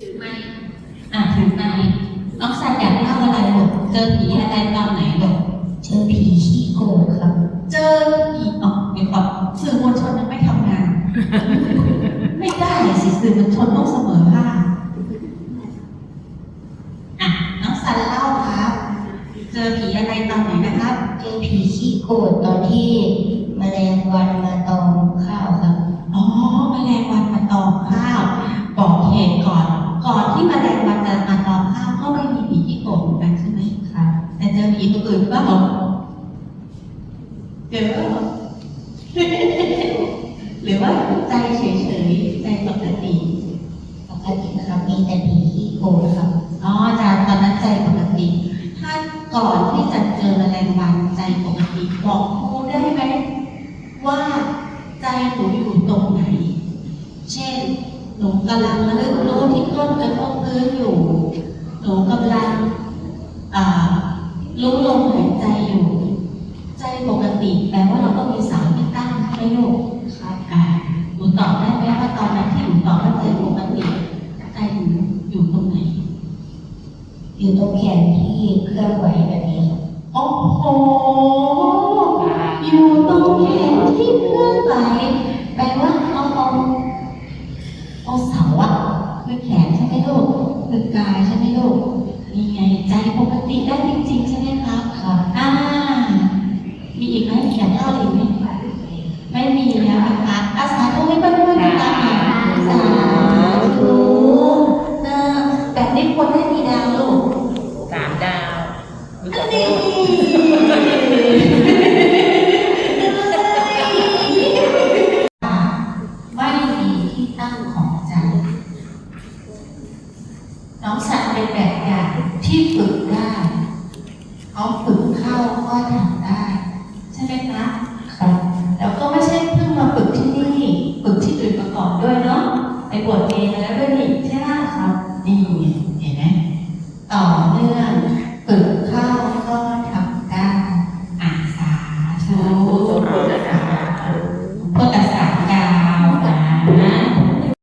ถือไม้อะถึงไหนน้องสันอยากเล่าอะไรลูกเจอผีอะไรตอนไหนลูกเจอผีขี้โกงครับ เจอผีอ๋อเดี๋ยวก่อนสื่อมวลชนยังไม่ทำงาน ไม่ได้สิสื่อมวลชนต้องเสมอภาคอะน้องสันเล่าครับ เจอผีอะไรตอนไหนนะครับ เจอผีขี้โกงตอนที่แมลงวันมาตอมข้าวครับ อ๋อแมลงวันมาตอมข้าว บอกเหตุก่อน ก่อนที่แมลงวันจะมาตอมข้าวก็ไม่มีผีที่โกรธเหมือนกันใช่ไหม ครับ แต่เจอผีตัวอื่นก็บอก เจอเปล่าหรือว่าใจเฉยๆใจปกติปกตินะครับ มีแต่ผีขี้โกงครับอ๋ออาจารย์ตอนนั้นใจปกติ ถ้าก่อนที่จะเจอแมลงวันใจปกติบอกครูได้ไหมว่าใจหนูอยู่ตรงไหน เช่น หนูกำลังระลึกรู้ที่ก้นกระทบพื้นอยู่ หนูกำลังอ่ารู้ลมหายใจอยู่ ติแปลว่าเราก็มีสามที่ตั้งใช่ไหมลูกครับอ่าหนูตอบได้ไหมว่าตอนนั้นที่หนูตอบว่าใจปกติใจหนูอยู่ตรงไหน อยู่ตรงแขนที่เคลื่อนไหวแบบนี้ครับโอ้โหอยู่ตรงแขนที่เคลื่อนไหวแปลว่าเอาเอาเอาเสาอะคือแขนใช่ไหมลูกคือกายใช่ไหมลูกนี่ไงใจปกติได้ มีอีกไหมอยากเล่าอีกไหมไม่มีแล้วนะคะอาสาธุให้เพื่อนๆทุกท่านค่ะสาธุนะแบบนี้ควรได้มีดาวลูกสามดาวรู้จักนี่ไม่มีที่ตั้งของใจ น้องสัตว์เป็นแบบอย่างที่ฝึกได้ เขาฝึกเข้าก็ทำ